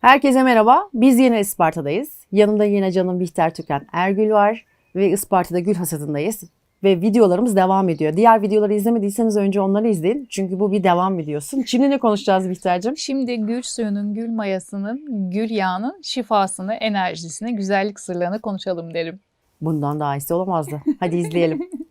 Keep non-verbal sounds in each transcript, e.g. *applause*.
Herkese merhaba. Biz yine Isparta'dayız. Yanımda yine canım Bihter Tüken Ergül var ve Isparta'da gül hasadındayız. Ve videolarımız devam ediyor. Diğer videoları izlemediyseniz önce onları izleyin. Çünkü bu bir devam videosu. Şimdi ne konuşacağız Bihter'cim? Şimdi gül suyunun, gül mayasının, gül yağının şifasını, enerjisini, güzellik sırlarını konuşalım derim. Bundan daha iyisi olamazdı. Hadi izleyelim. *laughs*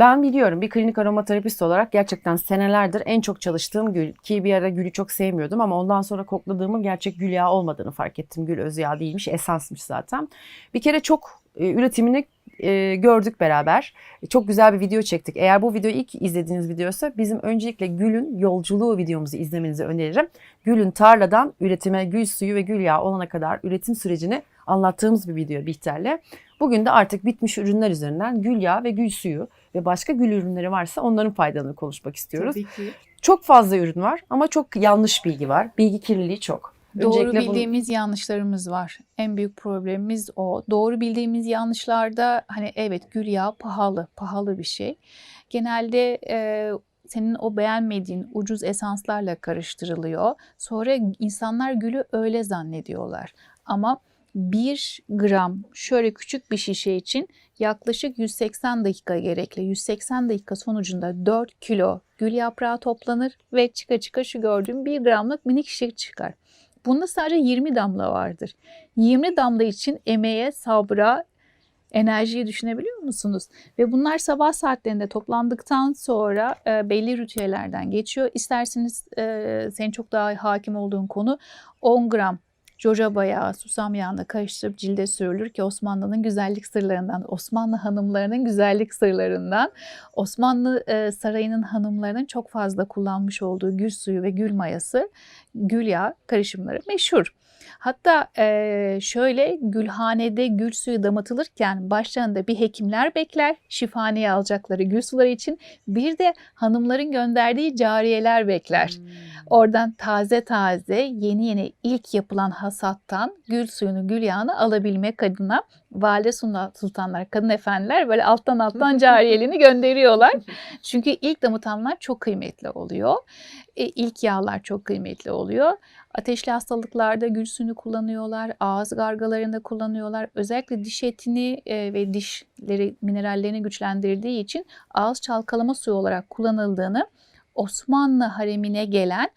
Ben biliyorum bir klinik aromaterapist olarak gerçekten senelerdir en çok çalıştığım gül ki bir ara gülü çok sevmiyordum ama ondan sonra kokladığımın gerçek gül yağı olmadığını fark ettim. Gül öz yağı değilmiş, esansmış zaten. Bir kere çok e, üretimini e, gördük beraber. Çok güzel bir video çektik. Eğer bu videoyu ilk izlediğiniz videoysa bizim öncelikle gülün yolculuğu videomuzu izlemenizi öneririm. Gülün tarladan üretime gül suyu ve gül yağı olana kadar üretim sürecini anlattığımız bir video Bihter'le. Bugün de artık bitmiş ürünler üzerinden gül yağı ve gül suyu ve başka gül ürünleri varsa onların faydalarını konuşmak istiyoruz. Tabii ki. Çok fazla ürün var ama çok yanlış bilgi var. Bilgi kirliliği çok. Doğru Öncelikle bunu- bildiğimiz yanlışlarımız var. En büyük problemimiz o. Doğru bildiğimiz yanlışlarda hani evet gül yağı pahalı, pahalı bir şey. Genelde e, senin o beğenmediğin ucuz esanslarla karıştırılıyor. Sonra insanlar gülü öyle zannediyorlar. Ama 1 gram şöyle küçük bir şişe için yaklaşık 180 dakika gerekli. 180 dakika sonucunda 4 kilo gül yaprağı toplanır ve çıka çıka şu gördüğüm 1 gramlık minik şişe çıkar. Bunda sadece 20 damla vardır. 20 damla için emeğe, sabra, enerjiyi düşünebiliyor musunuz? Ve bunlar sabah saatlerinde toplandıktan sonra e, belli ritüellerden geçiyor. İsterseniz e, senin çok daha hakim olduğun konu 10 gram jojoba yağı, susam yağına karıştırıp cilde sürülür ki Osmanlı'nın güzellik sırlarından, Osmanlı hanımlarının güzellik sırlarından, Osmanlı e, sarayının hanımlarının çok fazla kullanmış olduğu gül suyu ve gül mayası, gül yağı karışımları meşhur. Hatta e, şöyle gülhanede gül suyu damıtılırken başlarında bir hekimler bekler şifaneye alacakları gül suları için. Bir de hanımların gönderdiği cariyeler bekler. Oradan taze taze yeni yeni ilk yapılan hasattan gül suyunu, gül yağını alabilmek adına valide Sultan- sultanlar, kadın efendiler böyle alttan alttan *laughs* cariyeliğini gönderiyorlar. Çünkü ilk damıtanlar çok kıymetli oluyor. E, ilk yağlar çok kıymetli oluyor. Ateşli hastalıklarda gül suyunu kullanıyorlar, ağız gargalarında kullanıyorlar. Özellikle diş etini e, ve dişleri, minerallerini güçlendirdiği için ağız çalkalama suyu olarak kullanıldığını Osmanlı haremine gelen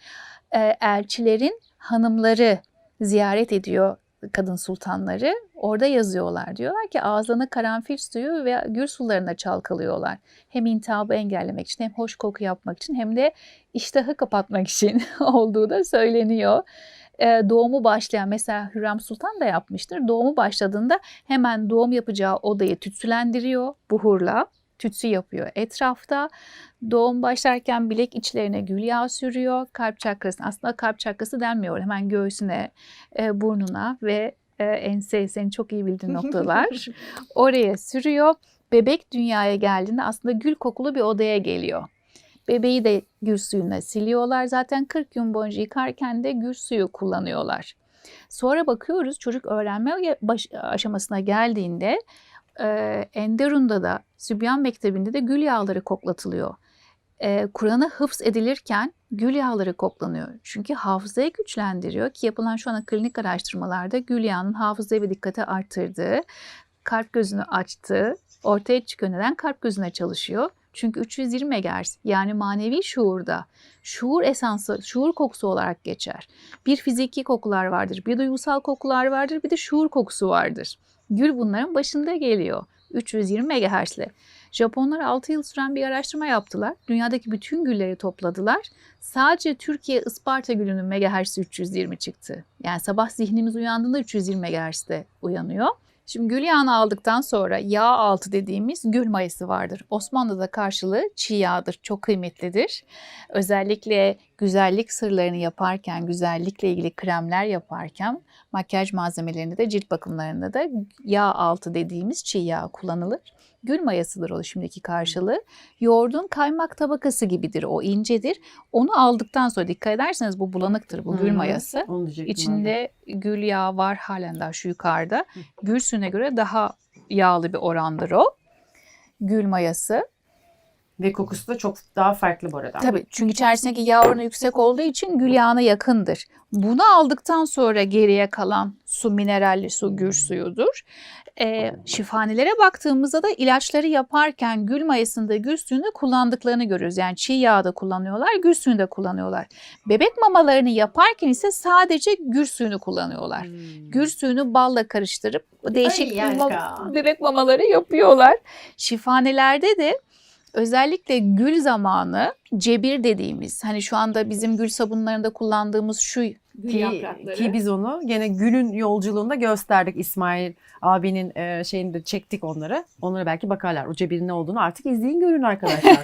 e, elçilerin hanımları ziyaret ediyor kadın sultanları. Orada yazıyorlar. Diyorlar ki ağızlarına karanfil suyu ve gül sularına çalkalıyorlar. Hem intihabı engellemek için hem hoş koku yapmak için hem de iştahı kapatmak için *laughs* olduğu da söyleniyor. E, doğumu başlayan mesela Hürrem Sultan da yapmıştır. Doğumu başladığında hemen doğum yapacağı odayı tütsülendiriyor buhurla. Tütsü yapıyor etrafta. Doğum başlarken bilek içlerine gül yağı sürüyor. Kalp çakrasına aslında kalp çakrası denmiyor. Hemen göğsüne, e, burnuna ve e, ense senin çok iyi bildiğin *laughs* noktalar. Oraya sürüyor. Bebek dünyaya geldiğinde aslında gül kokulu bir odaya geliyor. Bebeği de gül suyuna siliyorlar. Zaten 40 gün boyunca yıkarken de gül suyu kullanıyorlar. Sonra bakıyoruz çocuk öğrenme aşamasına geldiğinde e, Enderun'da da Sübyan Mektebi'nde de gül yağları koklatılıyor. E, Kur'an'ı hıfz edilirken gül yağları koklanıyor. Çünkü hafızayı güçlendiriyor ki yapılan şu an klinik araştırmalarda gül yağının hafızayı ve dikkati arttırdığı, kalp gözünü açtığı ortaya çıkıyor. Neden kalp gözüne çalışıyor? Çünkü 320 MHz yani manevi şuurda şuur esansı, şuur kokusu olarak geçer. Bir fiziki kokular vardır, bir duygusal kokular vardır, bir de şuur kokusu vardır. Gül bunların başında geliyor. 320 MHz'le. Japonlar 6 yıl süren bir araştırma yaptılar. Dünyadaki bütün gülleri topladılar. Sadece Türkiye Isparta gülünün megahertz'i 320 çıktı. Yani sabah zihnimiz uyandığında 320 MHz'de uyanıyor. Şimdi gül yağını aldıktan sonra yağ altı dediğimiz gül mayası vardır. Osmanlı'da karşılığı çiğ yağdır. Çok kıymetlidir. Özellikle güzellik sırlarını yaparken, güzellikle ilgili kremler yaparken makyaj malzemelerinde de cilt bakımlarında da yağ altı dediğimiz çiğ yağ kullanılır. Gül mayasıdır o şimdiki karşılığı. Yoğurdun kaymak tabakası gibidir. O incedir. Onu aldıktan sonra dikkat ederseniz bu bulanıktır bu gül mayası. İçinde gül yağı var halen daha şu yukarıda. Gül suyuna göre daha yağlı bir orandır o. Gül mayası. Ve kokusu da çok daha farklı bu arada. Tabii çünkü içerisindeki yağ oranı yüksek olduğu için gül yağına yakındır. Bunu aldıktan sonra geriye kalan su mineralli su gül suyudur. Ee, şifanelere baktığımızda da ilaçları yaparken gül mayasında gül suyunu kullandıklarını görüyoruz. Yani çiğ yağda kullanıyorlar, gül suyunu da kullanıyorlar. Bebek mamalarını yaparken ise sadece gül suyunu kullanıyorlar. Hmm. Gül suyunu balla karıştırıp değişik Ay, bebek mamaları yapıyorlar. Şifanelerde de özellikle gül zamanı cebir dediğimiz hani şu anda bizim gül sabunlarında kullandığımız şu gül Ki, yaprakları. ki biz onu gene Gül'ün yolculuğunda gösterdik İsmail abinin e, şeyinde çektik onları. Onlara belki bakarlar. O cebirin ne olduğunu artık izleyin görün arkadaşlar.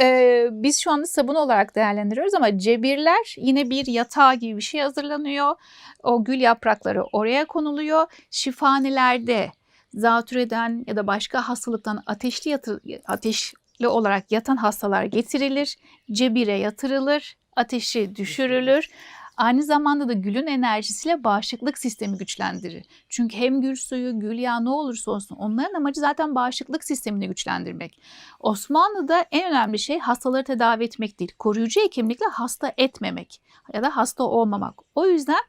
Ee, *laughs* biz şu anda sabun olarak değerlendiriyoruz ama cebirler yine bir yatağı gibi bir şey hazırlanıyor. O gül yaprakları oraya konuluyor. Şifanelerde zatürreden ya da başka hastalıktan ateşli yatır, ateşli olarak yatan hastalar getirilir. Cebire yatırılır. Ateşi düşürülür. Aynı zamanda da gülün enerjisiyle bağışıklık sistemi güçlendirir. Çünkü hem gül suyu, gül yağı ne olursa olsun onların amacı zaten bağışıklık sistemini güçlendirmek. Osmanlı'da en önemli şey hastaları tedavi etmek değil. Koruyucu hekimlikle hasta etmemek ya da hasta olmamak. O yüzden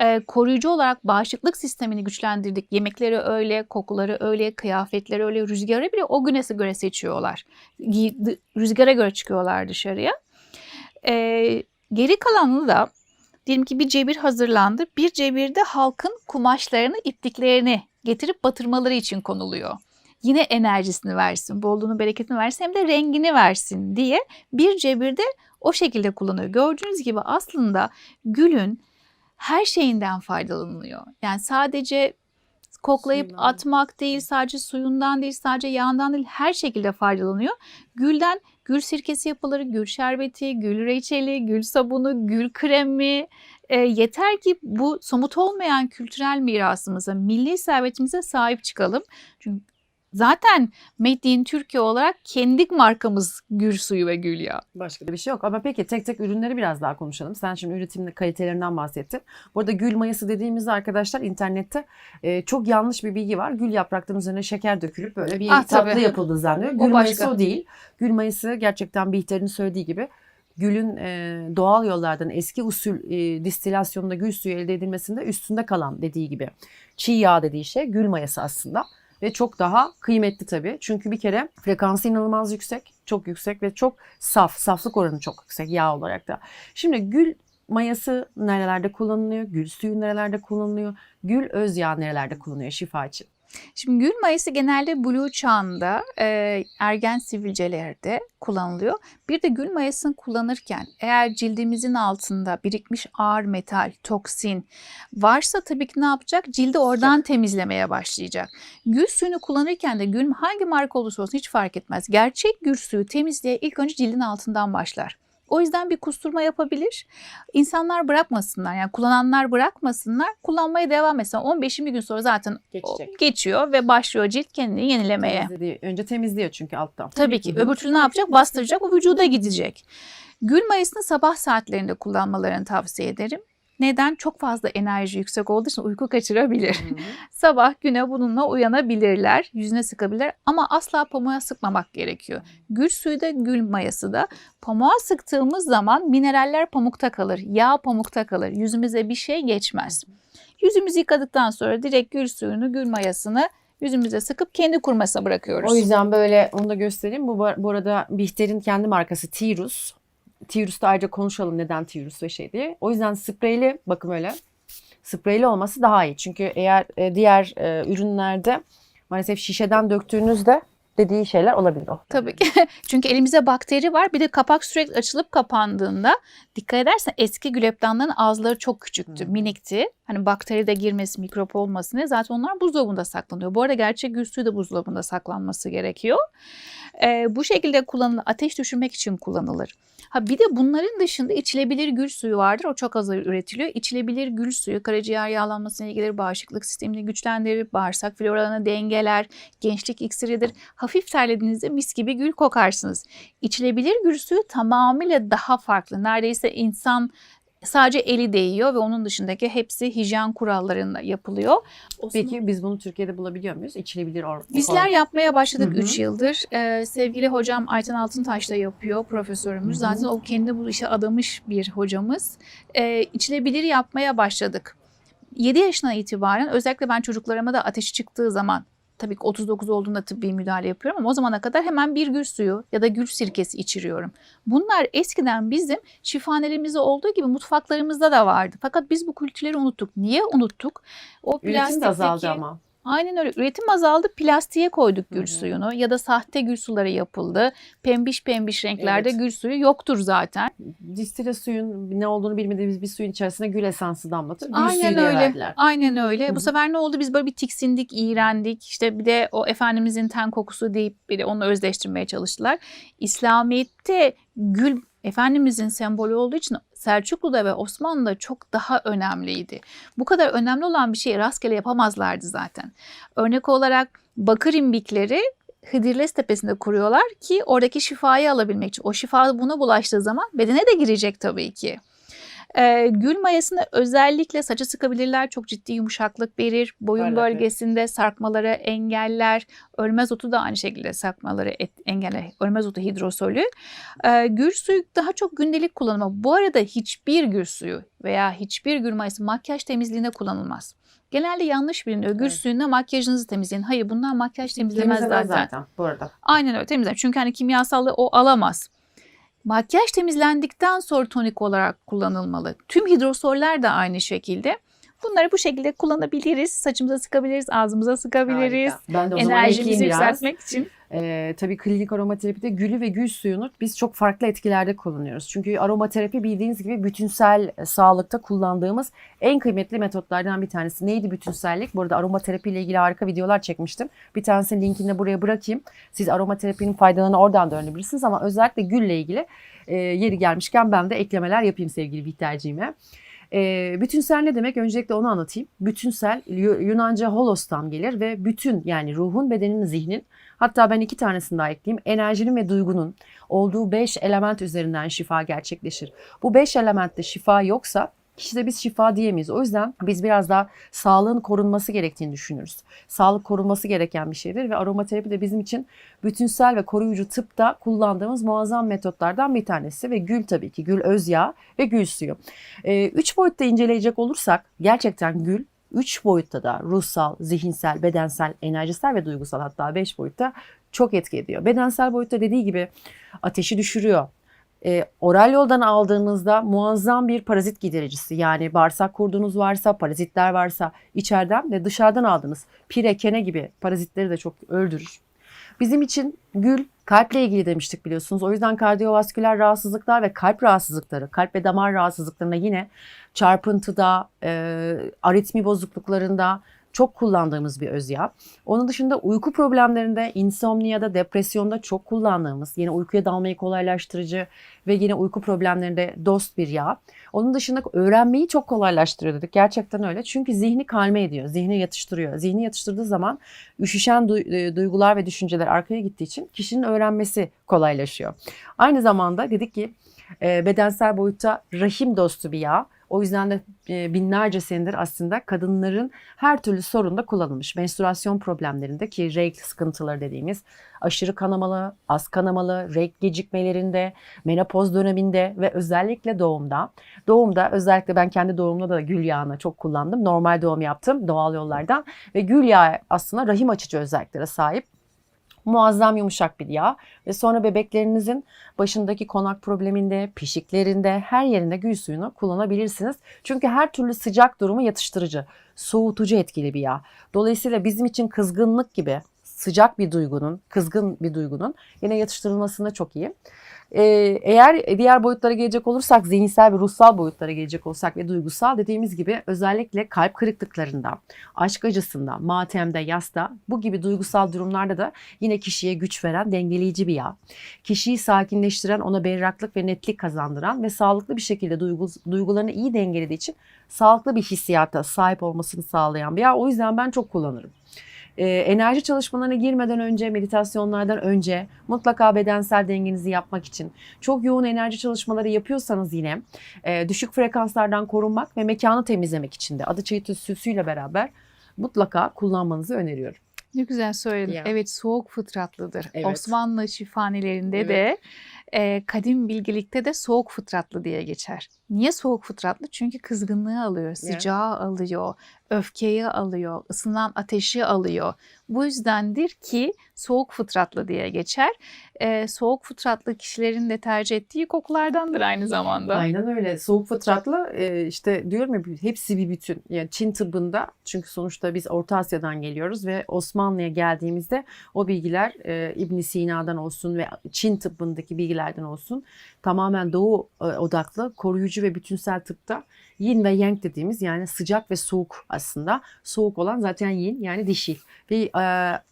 e, koruyucu olarak bağışıklık sistemini güçlendirdik. Yemekleri öyle, kokuları öyle, kıyafetleri öyle, rüzgarı bile o güne göre seçiyorlar. Rüzgara göre çıkıyorlar dışarıya. E, geri kalanını da diyelim ki bir cebir hazırlandı. Bir cebirde halkın kumaşlarını, ipliklerini getirip batırmaları için konuluyor. Yine enerjisini versin, bolluğunu, bereketini versin hem de rengini versin diye bir cebirde o şekilde kullanıyor. Gördüğünüz gibi aslında gülün her şeyinden faydalanılıyor. Yani sadece koklayıp Suyundan. atmak değil, sadece suyundan değil, sadece yağından değil her şekilde faydalanıyor. Gülden gül sirkesi yapılır, gül şerbeti, gül reçeli, gül sabunu, gül kremi. E, yeter ki bu somut olmayan kültürel mirasımıza, milli servetimize sahip çıkalım. Çünkü zaten Made in Türkiye olarak kendi markamız gül suyu ve gül yağı. Başka bir şey yok. Ama peki tek tek ürünleri biraz daha konuşalım. Sen şimdi üretimin kalitelerinden bahsettin. Bu arada gül mayası dediğimizde arkadaşlar internette e, çok yanlış bir bilgi var. Gül yapraklarının üzerine şeker dökülüp böyle bir Ah, tatlı tabii. yapıldı zannediyor. O Gül mayası başka. o değil. Gül mayası gerçekten Bihter'in söylediği gibi gülün e, doğal yollardan eski usul e, distilasyonunda gül suyu elde edilmesinde üstünde kalan dediği gibi çiğ yağ dediği şey gül mayası aslında ve çok daha kıymetli tabii. Çünkü bir kere frekansı inanılmaz yüksek, çok yüksek ve çok saf, saflık oranı çok yüksek yağ olarak da. Şimdi gül mayası nerelerde kullanılıyor? Gül suyu nerelerde kullanılıyor? Gül öz yağı nerelerde kullanılıyor şifa için? Şimdi gül mayası genelde blue çağında e, ergen sivilcelerde kullanılıyor. Bir de gül mayasını kullanırken eğer cildimizin altında birikmiş ağır metal, toksin varsa tabii ki ne yapacak? Cildi oradan temizlemeye başlayacak. Gül suyunu kullanırken de gül hangi marka olursa olsun hiç fark etmez. Gerçek gül suyu temizliğe ilk önce cildin altından başlar. O yüzden bir kusturma yapabilir. İnsanlar bırakmasınlar yani kullananlar bırakmasınlar. Kullanmaya devam etsin. 15-20 gün sonra zaten Geçecek. geçiyor ve başlıyor cilt kendini yenilemeye. Temizlediği- önce temizliyor çünkü alttan. Tabii ki. Öbür türlü ne yapacak? Bastıracak, o vücuda gidecek. Gül mayasını sabah saatlerinde kullanmalarını tavsiye ederim. Neden? Çok fazla enerji yüksek olduğu için uyku kaçırabilir. Hı hı. *laughs* Sabah güne bununla uyanabilirler, yüzüne sıkabilirler ama asla pamuğa sıkmamak gerekiyor. Gül suyu da gül mayası da pamuğa sıktığımız zaman mineraller pamukta kalır, yağ pamukta kalır. Yüzümüze bir şey geçmez. Yüzümüzü yıkadıktan sonra direkt gül suyunu, gül mayasını yüzümüze sıkıp kendi kurmasına bırakıyoruz. O yüzden böyle onu da göstereyim. Bu, bu arada Bihter'in kendi markası Tirus. Tirus'ta ayrıca konuşalım neden Tirus ve şey diye. O yüzden spreyli bakın öyle. Spreyli olması daha iyi. Çünkü eğer e, diğer e, ürünlerde maalesef şişeden döktüğünüzde dediği şeyler olabilir o. Tabii ki. *laughs* Çünkü elimizde bakteri var. Bir de kapak sürekli açılıp kapandığında dikkat edersen eski güleptanların ağızları çok küçüktü, Hı. minikti. Hani bakteri de girmesi, mikrop olmasın diye zaten onlar buzdolabında saklanıyor. Bu arada gerçek gül suyu da buzdolabında saklanması gerekiyor. Ee, bu şekilde kullanılır, ateş düşürmek için kullanılır. Ha bir de bunların dışında içilebilir gül suyu vardır. O çok az üretiliyor. İçilebilir gül suyu karaciğer yağlanmasına gelir, bağışıklık sistemini güçlendirir, bağırsak floralarını dengeler, gençlik iksiridir. Hafif terlediğinizde mis gibi gül kokarsınız. İçilebilir gül suyu tamamıyla daha farklı. Neredeyse insan sadece eli değiyor ve onun dışındaki hepsi hijyen kurallarında yapılıyor. Peki biz bunu Türkiye'de bulabiliyor muyuz? İçilebilir or. Bizler yapmaya başladık Hı hı. 3 yıldır. Ee, sevgili hocam Ayten Altıntaş da yapıyor, profesörümüz. Hı hı. Zaten o kendi bu işe adamış bir hocamız. Ee, içilebilir yapmaya başladık. 7 yaşına itibaren özellikle ben çocuklarıma da ateşi çıktığı zaman tabii ki 39 olduğunda tıbbi müdahale yapıyorum ama o zamana kadar hemen bir gül suyu ya da gül sirkesi içiriyorum. Bunlar eskiden bizim şifanelerimizde olduğu gibi mutfaklarımızda da vardı. Fakat biz bu kültürleri unuttuk. Niye unuttuk? O Üretim de azaldı plastikteki- ama. Aynen öyle. Üretim azaldı. Plastiğe koyduk gül Hı hı. suyunu ya da sahte gül suları yapıldı. Pembiş pembiş renklerde Evet. gül suyu yoktur zaten. Distile suyun ne olduğunu bilmediğimiz bir suyun içerisine gül esansı damlatıp gül Aynen suyu öyle. verdiler. Aynen öyle. Hı hı. Bu sefer ne oldu? Biz böyle bir tiksindik, iğrendik. İşte bir de o Efendimizin ten kokusu deyip bir de onu özleştirmeye çalıştılar. İslamiyet'te gül Efendimizin sembolü olduğu için Selçuklu'da ve Osmanlı'da çok daha önemliydi. Bu kadar önemli olan bir şeyi rastgele yapamazlardı zaten. Örnek olarak bakır imbikleri Hıdırles Tepesi'nde kuruyorlar ki oradaki şifayı alabilmek için. O şifa buna bulaştığı zaman bedene de girecek tabii ki. Ee, gül mayasını özellikle saça sıkabilirler. Çok ciddi yumuşaklık verir. Boyun evet. bölgesinde sarkmaları engeller. Örmez otu da aynı şekilde sarkmaları et, engeller. Örmez otu hidrosolü. Ee, gül suyu daha çok gündelik kullanımı. Bu arada hiçbir gül suyu veya hiçbir gül mayası makyaj temizliğinde kullanılmaz. Genelde yanlış biliniyor. Gül Evet. suyunda makyajınızı temizleyin. Hayır bunlar makyaj temizlemez Temizlemez zaten. zaten bu arada. Aynen öyle temizler. Çünkü hani kimyasallı o alamaz. Makyaj temizlendikten sonra tonik olarak kullanılmalı. Tüm hidrosoller de aynı şekilde. Bunları bu şekilde kullanabiliriz. Saçımıza sıkabiliriz, ağzımıza sıkabiliriz. Harika. Ben de o zaman Enerjimizi biraz. yükseltmek için. Ee, tabii klinik aromaterapide gülü ve gül suyunu biz çok farklı etkilerde kullanıyoruz. Çünkü aromaterapi bildiğiniz gibi bütünsel e, sağlıkta kullandığımız en kıymetli metotlardan bir tanesi. Neydi bütünsellik? Bu arada aromaterapi ile ilgili harika videolar çekmiştim. Bir tanesinin linkini de buraya bırakayım. Siz aromaterapinin faydalarını oradan da öğrenebilirsiniz ama özellikle gülle ilgili e, yeri gelmişken ben de eklemeler yapayım sevgili Bihterciğime. E, bütünsel ne demek? Öncelikle onu anlatayım. Bütünsel Yu- Yunanca holostan gelir ve bütün yani ruhun, bedenin, zihnin Hatta ben iki tanesini daha ekleyeyim. Enerjinin ve duygunun olduğu beş element üzerinden şifa gerçekleşir. Bu beş elementte şifa yoksa kişide biz şifa diyemeyiz. O yüzden biz biraz daha sağlığın korunması gerektiğini düşünürüz. Sağlık korunması gereken bir şeydir ve aromaterapi de bizim için bütünsel ve koruyucu tıpta kullandığımız muazzam metotlardan bir tanesi ve gül tabii ki gül öz yağı ve gül suyu. Ee, üç boyutta inceleyecek olursak gerçekten gül üç boyutta da ruhsal, zihinsel, bedensel, enerjisel ve duygusal hatta beş boyutta çok etki ediyor. Bedensel boyutta dediği gibi ateşi düşürüyor. E, oral yoldan aldığınızda muazzam bir parazit gidericisi. Yani bağırsak kurdunuz varsa, parazitler varsa içeriden ve dışarıdan aldığınız pire, kene gibi parazitleri de çok öldürür. Bizim için gül kalple ilgili demiştik biliyorsunuz. O yüzden kardiyovasküler rahatsızlıklar ve kalp rahatsızlıkları, kalp ve damar rahatsızlıklarına yine çarpıntıda, e, aritmi bozukluklarında çok kullandığımız bir öz yağ. Onun dışında uyku problemlerinde, insomniyada, depresyonda çok kullandığımız, yine uykuya dalmayı kolaylaştırıcı ve yine uyku problemlerinde dost bir yağ. Onun dışında öğrenmeyi çok kolaylaştırıyor dedik. Gerçekten öyle. Çünkü zihni kalme ediyor, zihni yatıştırıyor. Zihni yatıştırdığı zaman üşüşen e, duygular ve düşünceler arkaya gittiği için kişinin öğrenmesi kolaylaşıyor. Aynı zamanda dedik ki e, bedensel boyutta rahim dostu bir yağ. O yüzden de e, binlerce senedir aslında kadınların her türlü sorunda kullanılmış. Menstruasyon problemlerinde ki regl sıkıntıları dediğimiz aşırı kanamalı, az kanamalı, regl gecikmelerinde, menopoz döneminde ve özellikle doğumda. Doğumda özellikle ben kendi doğumda da gül yağını çok kullandım. Normal doğum yaptım doğal yollardan ve gül yağı aslında rahim açıcı özelliklere sahip muazzam yumuşak bir yağ ve sonra bebeklerinizin başındaki konak probleminde, pişiklerinde, her yerinde gül suyunu kullanabilirsiniz. Çünkü her türlü sıcak durumu yatıştırıcı, soğutucu etkili bir yağ. Dolayısıyla bizim için kızgınlık gibi sıcak bir duygunun, kızgın bir duygunun yine yatıştırılmasında çok iyi. Ee, eğer diğer boyutlara gelecek olursak, zihinsel ve ruhsal boyutlara gelecek olsak ve duygusal dediğimiz gibi özellikle kalp kırıklıklarında, aşk acısında, matemde, yasta bu gibi duygusal durumlarda da yine kişiye güç veren dengeleyici bir yağ. Kişiyi sakinleştiren, ona berraklık ve netlik kazandıran ve sağlıklı bir şekilde duygu, duygularını iyi dengelediği için sağlıklı bir hissiyata sahip olmasını sağlayan bir yağ. O yüzden ben çok kullanırım. Ee, enerji çalışmalarına girmeden önce, meditasyonlardan önce mutlaka bedensel dengenizi yapmak için çok yoğun enerji çalışmaları yapıyorsanız yine e, düşük frekanslardan korunmak ve mekanı temizlemek için de adı çayı süsüyle beraber mutlaka kullanmanızı öneriyorum. Ne güzel söyledin. Ya. Evet soğuk fıtratlıdır. Evet. Osmanlı şifanelerinde Evet. de e, kadim bilgelikte de soğuk fıtratlı diye geçer. Niye soğuk fıtratlı? Çünkü kızgınlığı alıyor, sıcağı alıyor, öfkeyi alıyor, ısınan ateşi alıyor. Bu yüzdendir ki soğuk fıtratlı diye geçer. E, soğuk fıtratlı kişilerin de tercih ettiği kokulardandır aynı zamanda. Aynen öyle. Soğuk fıtratlı e, işte diyorum ya hepsi bir bütün. Yani Çin tıbbında çünkü sonuçta biz Orta Asya'dan geliyoruz ve Osmanlı'ya geldiğimizde o bilgiler e, İbn Sina'dan olsun ve Çin tıbbındaki bilgilerden olsun tamamen doğu e, odaklı koruyucu ve bütünsel tıpta yin ve yang dediğimiz yani sıcak ve soğuk aslında. Soğuk olan zaten yin yani dişil. Ve e,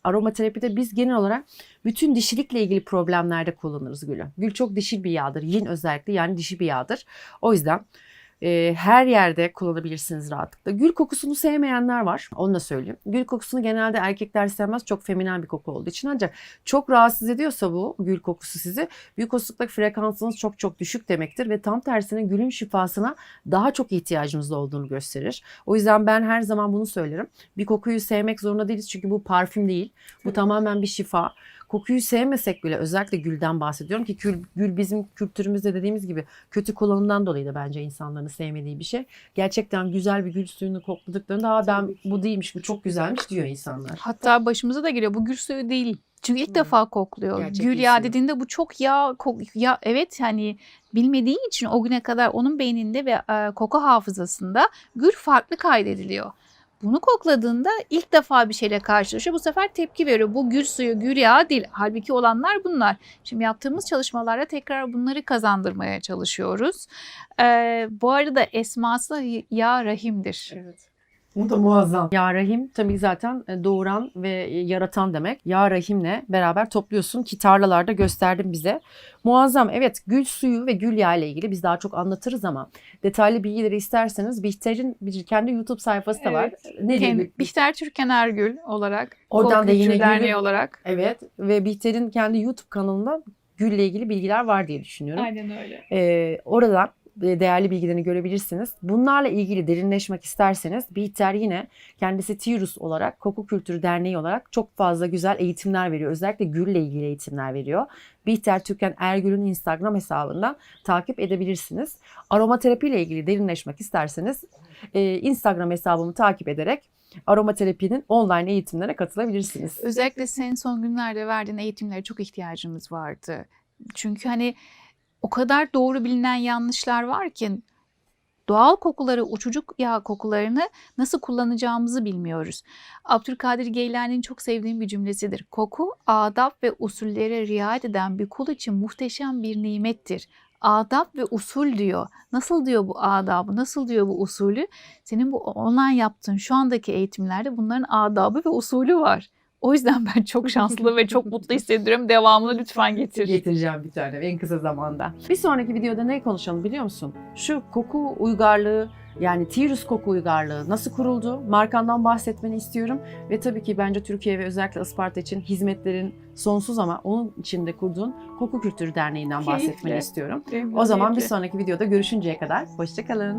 aromaterapide biz genel olarak bütün dişilikle ilgili problemlerde kullanırız gülü. Gül çok dişil bir yağdır. Yin özellikle yani dişi bir yağdır. O yüzden e, her yerde kullanabilirsiniz rahatlıkla. Gül kokusunu sevmeyenler var. Onu da söyleyeyim. Gül kokusunu genelde erkekler sevmez. Çok feminen bir koku olduğu için. Ancak çok rahatsız ediyorsa bu gül kokusu sizi büyük olasılıkla frekansınız çok çok düşük demektir. Ve tam tersine gülün şifasına daha çok ihtiyacımız olduğunu gösterir. O yüzden ben her zaman bunu söylerim. Bir kokuyu sevmek zorunda değiliz. Çünkü bu parfüm değil. Bu tamamen bir şifa kokuyu sevmesek bile özellikle gülden bahsediyorum ki gül, gül bizim kültürümüzde dediğimiz gibi kötü kullanımdan dolayı da bence insanların sevmediği bir şey. Gerçekten güzel bir gül suyunu kokladıklarında Aa, ben bu değilmiş bu çok güzelmiş diyor insanlar. Hatta başımıza da geliyor. Bu gül suyu değil. Çünkü ilk Hmm. defa kokluyor. Gerçek gül suyu. dediğinde bu çok yağ kok ya evet hani bilmediği için o güne kadar onun beyninde ve e, koku hafızasında gül farklı kaydediliyor. Bunu kokladığında ilk defa bir şeyle karşılaşıyor. Bu sefer tepki veriyor. Bu gül suyu, gül yağı değil. Halbuki olanlar bunlar. Şimdi yaptığımız çalışmalarda tekrar bunları kazandırmaya çalışıyoruz. Ee, bu arada esması ya rahimdir. Evet. Bu da muazzam. Ya Rahim tabii zaten e, doğuran ve yaratan demek. Ya Rahim'le beraber topluyorsun ki tarlalarda gösterdim bize. Muazzam. Evet gül suyu ve gül yağı ile ilgili biz daha çok anlatırız ama detaylı bilgileri isterseniz Bihter'in bir kendi YouTube sayfası da var. Ne diye Kendi, Bihter Türkan Ergül olarak. Oradan da yine Derneği olarak. Evet ve Bihter'in kendi YouTube kanalında gülle ilgili bilgiler var diye düşünüyorum. Aynen öyle. Ee, oradan e, değerli bilgilerini görebilirsiniz. Bunlarla ilgili derinleşmek isterseniz Bihter yine kendisi TİRUS olarak Koku Kültürü Derneği olarak çok fazla güzel eğitimler veriyor. Özellikle gülle ilgili eğitimler veriyor. Bihter Türkan Ergül'ün Instagram hesabından takip edebilirsiniz. Aromaterapi ile ilgili derinleşmek isterseniz e, Instagram hesabımı takip ederek aromaterapinin online eğitimlerine katılabilirsiniz. Özellikle senin son günlerde verdiğin eğitimlere çok ihtiyacımız vardı. Çünkü hani o kadar doğru bilinen yanlışlar var ki doğal kokuları, uçucuk yağ kokularını nasıl kullanacağımızı bilmiyoruz. Abdülkadir Geylani'nin çok sevdiğim bir cümlesidir. Koku, adab ve usullere riayet eden bir kul için muhteşem bir nimettir. Adab ve usul diyor. Nasıl diyor bu adabı, nasıl diyor bu usulü? Senin bu online yaptığın şu andaki eğitimlerde bunların adabı ve usulü var. O yüzden ben çok şanslı ve çok mutlu *laughs* hissediyorum. Devamını lütfen getir. Getireceğim bir tane en kısa zamanda. Bir sonraki videoda ne konuşalım biliyor musun? Şu koku uygarlığı yani Tirus koku uygarlığı nasıl kuruldu? Markandan bahsetmeni istiyorum. Ve tabii ki bence Türkiye ve özellikle Isparta için hizmetlerin sonsuz ama onun içinde kurduğun Koku Kültürü Derneği'nden bahsetmeni istiyorum. O zaman bir sonraki videoda görüşünceye kadar hoşçakalın.